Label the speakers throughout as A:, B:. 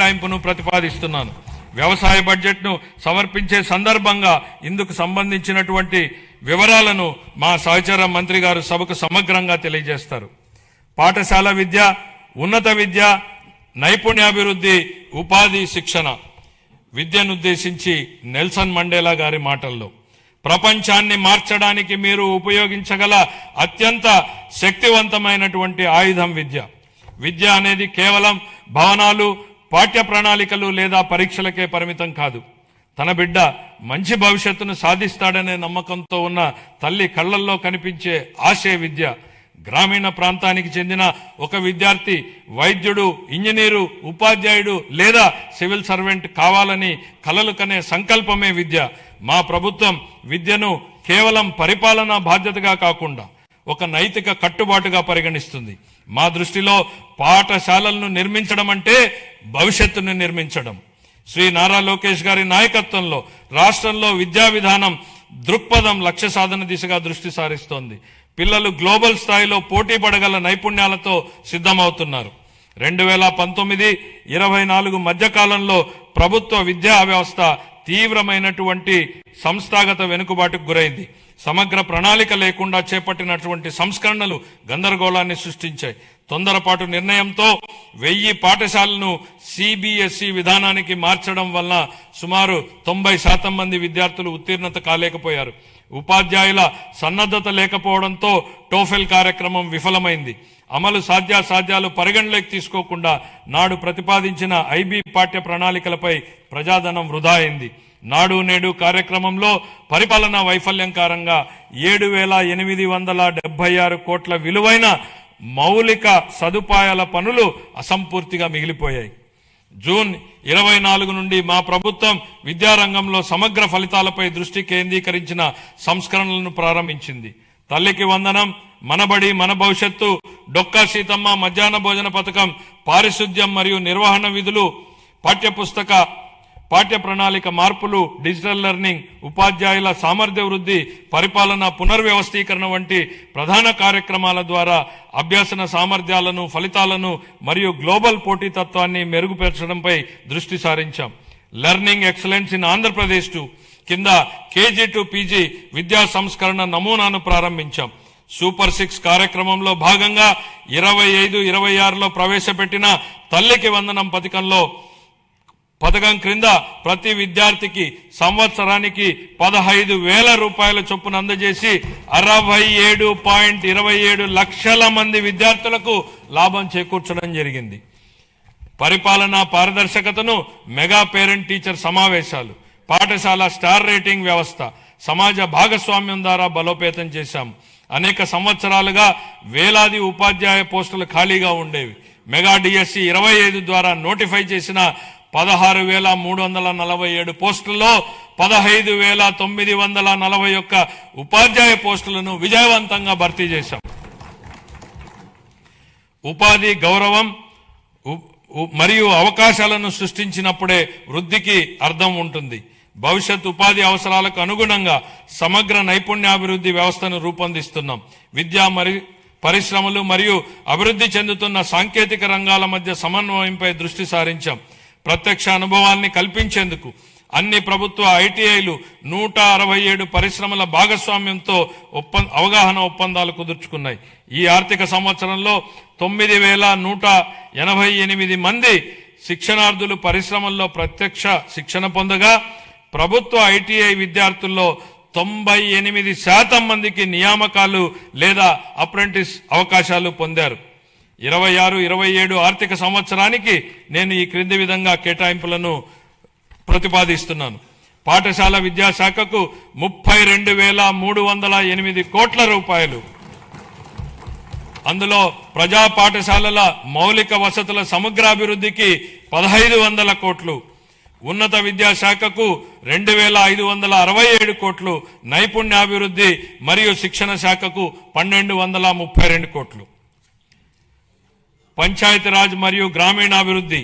A: కేటాయింపును ప్రతిపాదిస్తున్నాను. వ్యవసాయ బడ్జెట్ను సమర్పించే సందర్భంగా ఇందుకు సంబంధించినటువంటి వివరాలను మా సహచర మంత్రి గారు సభకు సమగ్రంగా తెలియజేస్తారు. పాఠశాల విద్య ఉన్నత విద్య నైపుణ్యాభివృద్ధి ఉపాధి శిక్షణ విద్యనుద్దేశించి నెల్సన్ మండేలా గారి మాటల్లో. ప్రపంచాన్ని మార్చడానికి మీరు ఉపయోగించగల అత్యంత శక్తివంతమైనటువంటి ఆయుధం విద్య. విద్య అనేది కేవలం భవనాలు పాఠ్య ప్రణాళికలు లేదా పరీక్షలకే పరిమితం కాదు. తన బిడ్డ మంచి భవిష్యత్తును సాధిస్తాడనే నమ్మకంతో ఉన్న తల్లి కళ్ళల్లో కనిపించే ఆశే విద్య గ్రామీణ ప్రాంతానికి చెందిన ఒక విద్యార్థి వైద్యుడు ఇంజనీరు ఉపాధ్యాయుడు లేదా సివిల్ సర్వెంట్ కావాలని కలలు కనే సంకల్పమే విద్య. మా ప్రభుత్వం విద్యను కేవలం పరిపాలనా బాధ్యతగా కాకుండా ఒక నైతిక కట్టుబాటుగా పరిగణిస్తుంది. మా దృష్టిలో పాఠశాలలను నిర్మించడం అంటే భవిష్యత్తును నిర్మించడం. శ్రీ నారా లోకేష్ గారి నాయకత్వంలో రాష్ట్రంలో విద్యా విధానం దృక్పథం లక్ష్య సాధన దిశగా దృష్టి సారిస్తోంది. పిల్లలు గ్లోబల్ స్థాయిలో పోటీ పడగల నైపుణ్యాలతో సిద్ధమవుతున్నారు. రెండు వేల పంతొమ్మిది ఇరవై నాలుగు మధ్యకాలంలో ప్రభుత్వ విద్యా వ్యవస్థ తీవ్రమైనటువంటి సంస్థాగత వెనుకబాటుకు గురైంది. సమగ్ర ప్రణాళిక లేకుండా చేపట్టినటువంటి సంస్కరణలు గందరగోళాన్ని సృష్టించాయి. తొందరపాటు నిర్ణయంతో వెయ్యి పాఠశాలను సిబిఎస్ఈ విధానానికి మార్చడం వల్ల సుమారు తొంభై శాతం మంది విద్యార్థులు ఉత్తీర్ణత కాలేకపోయారు. ఉపాధ్యాయుల సన్నద్ధత లేకపోవడంతో టోఫెల్ కార్యక్రమం విఫలమైంది. అమలు సాధ్యాసాధ్యాలు పరిగణలోకి తీసుకోకుండా నాడు ప్రతిపాదించిన ఐబీ పాఠ్య ప్రణాళికలపై ప్రజాధనం వృధా అయింది. నాడు నేడు కార్యక్రమంలో పరిపాలనా వైఫల్యం కారంగా ఏడు వేల ఎనిమిది వందల డెబ్బై ఆరు కోట్ల విలువైన మౌలిక సదుపాయాల పనులు అసంపూర్తిగా మిగిలిపోయాయి. జూన్ ఇరవై నాలుగు నుండి మా ప్రభుత్వం విద్యారంగంలో సమగ్ర ఫలితాలపై దృష్టి కేంద్రీకరించిన సంస్కరణలను ప్రారంభించింది. తల్లికి వందనం మనబడి మన భవిష్యత్తు డొక్కా సీతమ్మ మధ్యాహ్న భోజన పథకం పారిశుద్ధ్యం మరియు నిర్వహణ విధులు పాఠ్యపుస్తక పాఠ్య ప్రణాళిక మార్పులు డిజిటల్ లెర్నింగ్ ఉపాధ్యాయుల సామర్థ్య వృద్ధి పరిపాలన పునర్వ్యవస్థీకరణ వంటి ప్రధాన కార్యక్రమాల ద్వారా అభ్యాసన సామర్థ్యాలను ఫలితాలను మరియు గ్లోబల్ పోటీతత్వాన్ని మెరుగుపరచడంపై దృష్టి సారించాం. Learning excellence in Andhra Pradesh two కింద కేజీ టు పీజీ విద్యా సంస్కరణ నమూనాను ప్రారంభించాం. సూపర్ సిక్స్ కార్యక్రమంలో భాగంగా ఇరవై ఐదు ఇరవై ఆరులో ప్రవేశపెట్టిన తల్లికి వందనం పథకంలో పథకం క్రింద ప్రతి విద్యార్థికి సంవత్సరానికి పదహైదు వేల రూపాయల చొప్పున అందజేసి అరవై ఏడు పాయింట్ ఇరవై ఏడు లక్షల మంది విద్యార్థులకు లాభం చేకూర్చడం జరిగింది. పరిపాలనా పారదర్శకతను మెగా పేరెంట్ టీచర్ సమావేశాలు పాఠశాల స్టార్ రేటింగ్ వ్యవస్థ సమాజ భాగస్వామ్యం ద్వారా బలోపేతం చేశాం. అనేక సంవత్సరాలుగా వేలాది ఉపాధ్యాయ పోస్టులు ఖాళీగా ఉండేవి. మెగా డిఎస్సి ఇరవై ఐదు ద్వారా నోటిఫై చేసిన పదహారు వేల మూడు వందల నలభై ఏడు పోస్టుల్లో పదహైదు వేల తొమ్మిది వందల నలభై ఒక్క ఉపాధ్యాయ పోస్టులను విజయవంతంగా భర్తీ చేశాం. ఉపాధి గౌరవం మరియు అవకాశాలను సృష్టించినప్పుడే వృద్ధికి అర్థం ఉంటుంది. భవిష్యత్ ఉపాధి అవసరాలకు అనుగుణంగా సమగ్ర నైపుణ్యాభివృద్ధి వ్యవస్థను రూపొందిస్తున్నాం. విద్య మరి పరిశ్రమలు మరియు అభివృద్ధి చెందుతున్న సాంకేతిక రంగాల మధ్య సమన్వయంపై దృష్టి సారించాం. ప్రత్యక్ష అనుభవాల్ని కల్పించేందుకు అన్ని ప్రభుత్వ ఐటీఐలు నూట అరవై ఏడు పరిశ్రమల భాగస్వామ్యంతో ఒప్పం అవగాహన ఒప్పందాలు కుదుర్చుకున్నాయి. ఈ ఆర్థిక సంవత్సరంలో తొమ్మిది వేల నూట ఎనభై ఎనిమిది మంది శిక్షణార్థులు పరిశ్రమల్లో ప్రత్యక్ష శిక్షణ పొందగా ప్రభుత్వ ఐటీఐ విద్యార్థుల్లో తొంభై ఎనిమిది శాతం మందికి నియామకాలు లేదా అప్రెంటిస్ అవకాశాలు పొందారు. ఇరవై ఆరు ఇరవై ఏడు ఆర్థిక సంవత్సరానికి నేను ఈ క్రింది విధంగా కేటాయింపులను ప్రతిపాదిస్తున్నాను. పాఠశాల విద్యాశాఖకు ముప్పై రెండు వేల మూడు వందల ఎనిమిది కోట్ల రూపాయలు. అందులో ప్రజా పాఠశాలల మౌలిక వసతుల సమగ్రాభివృద్ధికి పదహైదు వందల కోట్లు. ఉన్నత విద్యాశాఖకు రెండు వేల ఐదు వందల అరవై ఏడు కోట్లు. నైపుణ్యాభివృద్ధి మరియు శిక్షణ శాఖకు పన్నెండు వందల ముప్పై రెండు కోట్లు. పంచాయతీరాజ్ మరియు గ్రామీణాభివృద్ధి.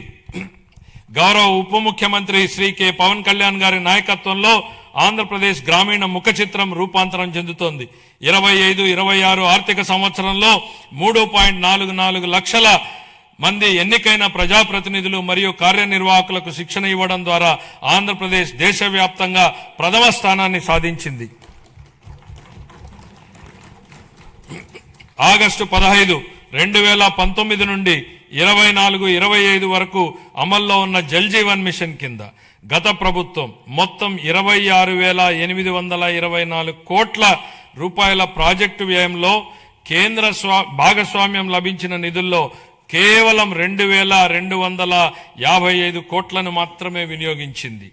A: గౌరవ ఉప ముఖ్యమంత్రి శ్రీ కె. పవన్ కళ్యాణ్ గారి నాయకత్వంలో ఆంధ్రప్రదేశ్ గ్రామీణ ముఖ చిత్రం రూపాంతరం చెందుతోంది. ఇరవై ఐదు ఇరవై ఆరు ఆర్థిక సంవత్సరంలో మూడు పాయింట్ నాలుగు నాలుగు లక్షల మంది ఎన్నికైన ప్రజాప్రతినిధులు మరియు కార్యనిర్వాహకులకు శిక్షణ ఇవ్వడం ద్వారా ఆంధ్రప్రదేశ్ దేశవ్యాప్తంగా ప్రథమ స్థానాన్ని సాధించింది. ఆగస్టు పదహైదు రెండు వేల పంతొమ్మిది నుండి ఇరవై నాలుగు ఇరవై ఐదు వరకు అమల్లో ఉన్న జల్ జీవన్ మిషన్ కింద గత ప్రభుత్వం మొత్తం ఇరవై ఆరు వేల ఎనిమిది వందల ఇరవై నాలుగు కోట్ల రూపాయల ప్రాజెక్టు వ్యయంలో కేంద్ర స్వా భాగస్వామ్యం లభించిన నిధుల్లో కేవలం రెండు వేల రెండు వందల యాభై ఐదు కోట్లను మాత్రమే వినియోగించింది.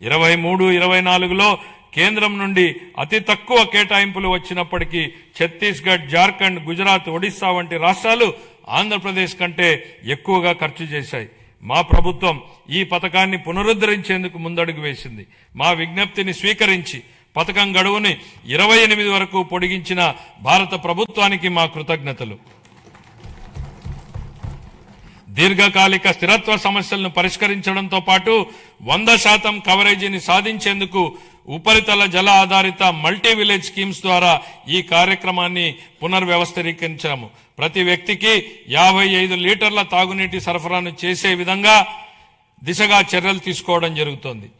A: ఇరవై మూడు ఇరవై నాలుగులో కేంద్రం నుండి అతి తక్కువ కేటాయింపులు వచ్చినప్పటికీ ఛత్తీస్గఢ్ జార్ఖండ్ గుజరాత్ ఒడిస్సా వంటి రాష్ట్రాలు ఆంధ్రప్రదేశ్ కంటే ఎక్కువగా ఖర్చు చేశాయి. మా ప్రభుత్వం ఈ పథకాన్ని పునరుద్ధరించేందుకు ముందడుగు వేసింది. మా విజ్ఞప్తిని స్వీకరించి పథకం గడువుని ఇరవై ఎనిమిది వరకు పొడిగించిన భారత ప్రభుత్వానికి మా కృతజ్ఞతలు. దీర్ఘకాలిక స్థిరత్వ సమస్యలను పరిష్కరించడంతో పాటు వంద శాతం కవరేజీని సాధించేందుకు ఉపరితల జల ఆధారిత మల్టీ విలేజ్ స్కీమ్స్ ద్వారా ఈ కార్యక్రమాన్ని పునర్వ్యవస్థీకరించాము. ప్రతి వ్యక్తికి యాభై ఐదు లీటర్ల తాగునీటి సరఫరాను చేసే విధంగా దిశగా చర్యలు తీసుకోవడం జరుగుతోంది.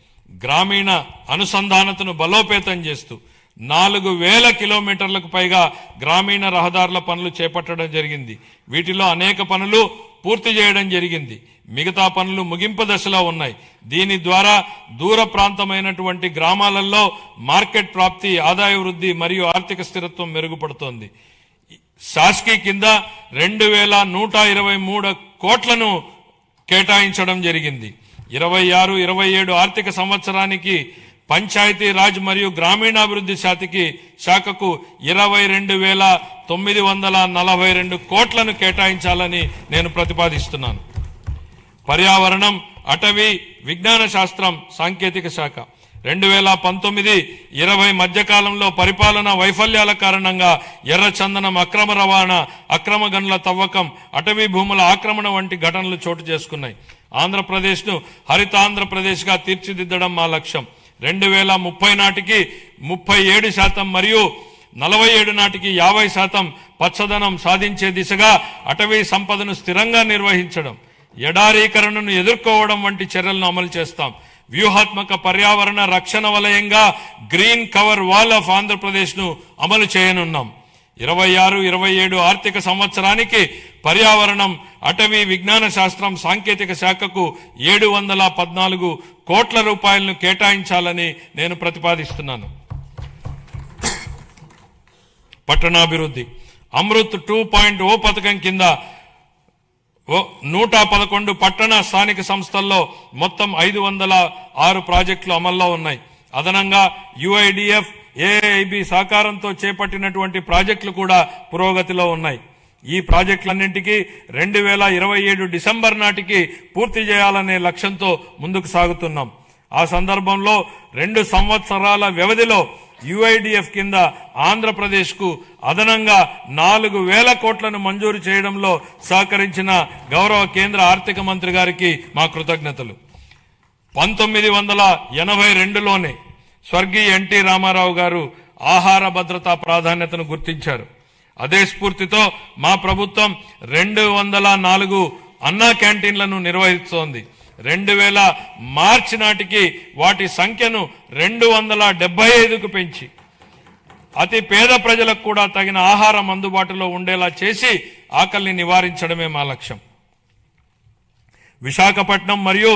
A: గ్రామీణ అనుసంధానతను బలోపేతం చేస్తూ నాలుగు వేల కిలోమీటర్లకు పైగా గ్రామీణ రహదారుల పనులు చేపట్టడం జరిగింది. వీటిలో అనేక పనులు పూర్తి చేయడం జరిగింది. మిగతా పనులు ముగింపు దశలో ఉన్నాయి. దీని ద్వారా దూర ప్రాంతమైనటువంటి గ్రామాలలో మార్కెట్ ప్రాప్తి ఆదాయ వృద్ధి మరియు ఆర్థిక స్థిరత్వం మెరుగుపడుతోంది. సాస్కి కింద రెండు వేల నూట ఇరవై మూడు కోట్లను కేటాయించడం జరిగింది. ఇరవై ఆరు ఇరవై ఏడు ఆర్థిక సంవత్సరానికి పంచాయతీ రాజ్ మరియు గ్రామీణాభివృద్ధి శాఖకి శాఖకు ఇరవై రెండు వేల తొమ్మిది వందల నలభై రెండు కోట్లను కేటాయించాలని నేను ప్రతిపాదిస్తున్నాను. పర్యావరణం అటవీ విజ్ఞాన శాస్త్రం సాంకేతిక శాఖ. రెండు వేల పంతొమ్మిది ఇరవై మధ్యకాలంలో పరిపాలన వైఫల్యాల కారణంగా ఎర్రచందనం అక్రమ రవాణా అక్రమ గనుల తవ్వకం అటవీ భూముల ఆక్రమణ వంటి ఘటనలు చోటు చేసుకున్నాయి. ఆంధ్రప్రదేశ్ను హరితాంధ్రప్రదేశ్గా తీర్చిదిద్దడం మా లక్ష్యం. రెండు వేల ముప్పై నాటికి ముప్పై ఏడు శాతం మరియు నలభై ఏడు నాటికి యాభై శాతం పచ్చదనం సాధించే దిశగా అటవీ సంపదను స్థిరంగా నిర్వహించడం. ఎడారీకరణను ఎదుర్కోవడం వంటి చర్యలను అమలు చేస్తాం. వ్యూహాత్మక పర్యావరణ రక్షణ వలయంగా గ్రీన్ కవర్ వాల్ ఆఫ్ ఆంధ్రప్రదేశ్ను అమలు చేయనున్నాం. ఇరవై ఆరు ఇరవై ఏడు ఆర్థిక సంవత్సరానికి పర్యావరణం అటవీ విజ్ఞాన శాస్త్రం సాంకేతిక శాఖకు ఏడు వందల పద్నాలుగు కోట్ల రూపాయలను కేటాయించాలని నేను ప్రతిపాదిస్తున్నాను. పట్టణాభివృద్ధి. అమృత్ టూ పాయింట్ ఓ పథకం కింద నూట పదకొండు పట్టణ స్థానిక సంస్థల్లో మొత్తం ఐదు వందల ఆరు ప్రాజెక్టులు అమల్లో ఉన్నాయి. అదనంగా యుఐడిఎఫ్ ఏఐబి సహకారంతో చేపట్టినటువంటి ప్రాజెక్టులు కూడా పురోగతిలో ఉన్నాయి. ఈ ప్రాజెక్టులన్నింటికీ రెండు వేల ఇరవై ఏడు డిసెంబర్ నాటికి పూర్తి చేయాలనే లక్ష్యంతో ముందుకు సాగుతున్నాం. ఆ సందర్భంలో రెండు సంవత్సరాల వ్యవధిలో యుఐడిఎఫ్ కింద ఆంధ్రప్రదేశ్కు అదనంగా నాలుగు వేల కోట్లను మంజూరు చేయడంలో సహకరించిన గౌరవ కేంద్ర ఆర్థిక మంత్రి గారికి మా కృతజ్ఞతలు. పంతొమ్మిది వందల ఎనభై రెండులోనే స్వర్గీయ ఎన్టీ రామారావు గారు ఆహార భద్రతా ప్రాధాన్యతను గుర్తించారు. అదే స్ఫూర్తితో మా ప్రభుత్వం రెండు వందల నాలుగు అన్నా క్యాంటీన్లను నిర్వహిస్తోంది. రెండు వేల మార్చి నాటికి వాటి సంఖ్యను రెండు వందల డెబ్బై ఐదుకు పెంచి అతి పేద ప్రజలకు కూడా తగిన ఆహారం అందుబాటులో ఉండేలా చేసి ఆకలిని నివారించడమే మా లక్ష్యం. విశాఖపట్నం మరియు